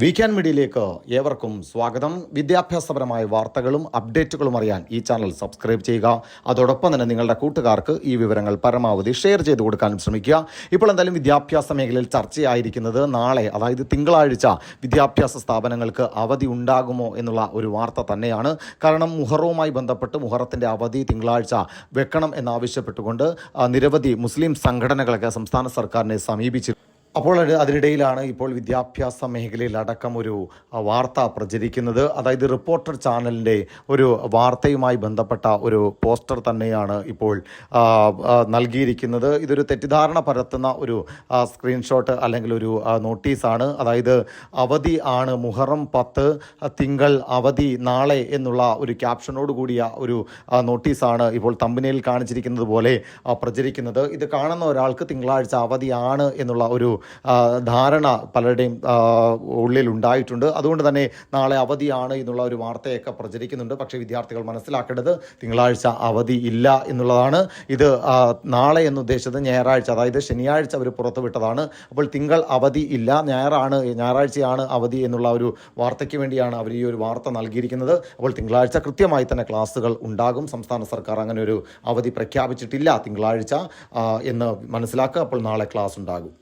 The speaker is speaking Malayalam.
വീക്കെൻഡ് മീഡിയയിലേക്ക് ഏവർക്കും സ്വാഗതം. വിദ്യാഭ്യാസപരമായ വാർത്തകളും അപ്ഡേറ്റുകളും അറിയാൻ ഈ ചാനൽ സബ്സ്ക്രൈബ് ചെയ്യുക. അതോടൊപ്പം തന്നെ നിങ്ങളുടെ കൂട്ടുകാർക്ക് ഈ വിവരങ്ങൾ പരമാവധി ഷെയർ ചെയ്ത് കൊടുക്കാനും ശ്രമിക്കുക. ഇപ്പോൾ എന്തായാലും വിദ്യാഭ്യാസ മേഖലയിൽ ചർച്ചയായിരിക്കുന്നത് നാളെ അതായത് തിങ്കളാഴ്ച വിദ്യാഭ്യാസ സ്ഥാപനങ്ങൾക്ക് അവധി ഉണ്ടാകുമോ എന്നുള്ള ഒരു വാർത്ത തന്നെയാണ്. കാരണം മുഹറവുമായി ബന്ധപ്പെട്ട് മുഹറത്തിന്റെ അവധി തിങ്കളാഴ്ച വെക്കണം എന്നാവശ്യപ്പെട്ടുകൊണ്ട് നിരവധി മുസ്ലിം സംഘടനകളൊക്കെ സംസ്ഥാന സർക്കാരിനെ സമീപിച്ചു അപ്പോൾ അത് അതിനിടയിലാണ് ഇപ്പോൾ വിദ്യാഭ്യാസ മേഖലയിൽ അടക്കം ഒരു വാർത്ത പ്രചരിക്കുന്നത്. അതായത് റിപ്പോർട്ടർ ചാനലിന്റെ ഒരു വാർത്തയുമായി ബന്ധപ്പെട്ട ഒരു പോസ്റ്റർ തന്നെയാണ് ഇപ്പോൾ നൽകിയിരിക്കുന്നത്. ഇതൊരു തെറ്റിദ്ധാരണ പരത്തുന്ന ഒരു സ്ക്രീൻഷോട്ട് അല്ലെങ്കിൽ ഒരു നോട്ടീസാണ്. അതായത് അവധി ആണ് മുഹറം പത്ത് തിങ്കൾ അവധി നാളെ എന്നുള്ള ഒരു ക്യാപ്ഷനോട് കൂടിയ ഒരു നോട്ടീസാണ് ഇപ്പോൾ തമ്പനിയിൽ കാണിച്ചിരിക്കുന്നത് പോലെ പ്രചരിക്കുന്നത്. ഇത് കാണുന്ന ഒരാൾക്ക് തിങ്കളാഴ്ച അവധിയാണ് എന്നുള്ള ഒരു ധാരണ പലരുടെയും ഉള്ളിൽ ഉണ്ടായിട്ടുണ്ട്. അതുകൊണ്ട് തന്നെ നാളെ അവധിയാണ് എന്നുള്ള ഒരു വാർത്തയൊക്കെ പ്രചരിക്കുന്നുണ്ട്. പക്ഷേ വിദ്യാർത്ഥികൾ മനസ്സിലാക്കേണ്ടത് തിങ്കളാഴ്ച അവധി ഇല്ല എന്നുള്ളതാണ്. ഇത് നാളെ എന്ന് ഉദ്ദേശിച്ചത് ഞായറാഴ്ച അതായത് ശനിയാഴ്ച അവർ പുറത്തുവിട്ടതാണ്. അപ്പോൾ തിങ്കൾ അവധി ഇല്ല ഞായറാണ് ഞായറാഴ്ചയാണ് അവധി എന്നുള്ള ഒരു വാർത്തയ്ക്ക് വേണ്ടിയാണ് അവർ ഈ ഒരു വാർത്ത നൽകിയിരിക്കുന്നത്. അപ്പോൾ തിങ്കളാഴ്ച കൃത്യമായി തന്നെ ക്ലാസ്സുകൾ ഉണ്ടാകും. സംസ്ഥാന സർക്കാർ അങ്ങനെ ഒരു അവധി പ്രഖ്യാപിച്ചിട്ടില്ല. തിങ്കളാഴ്ച എന്ന് മനസ്സിലാക്കുക. അപ്പോൾ നാളെ ക്ലാസ് ഉണ്ടാകും.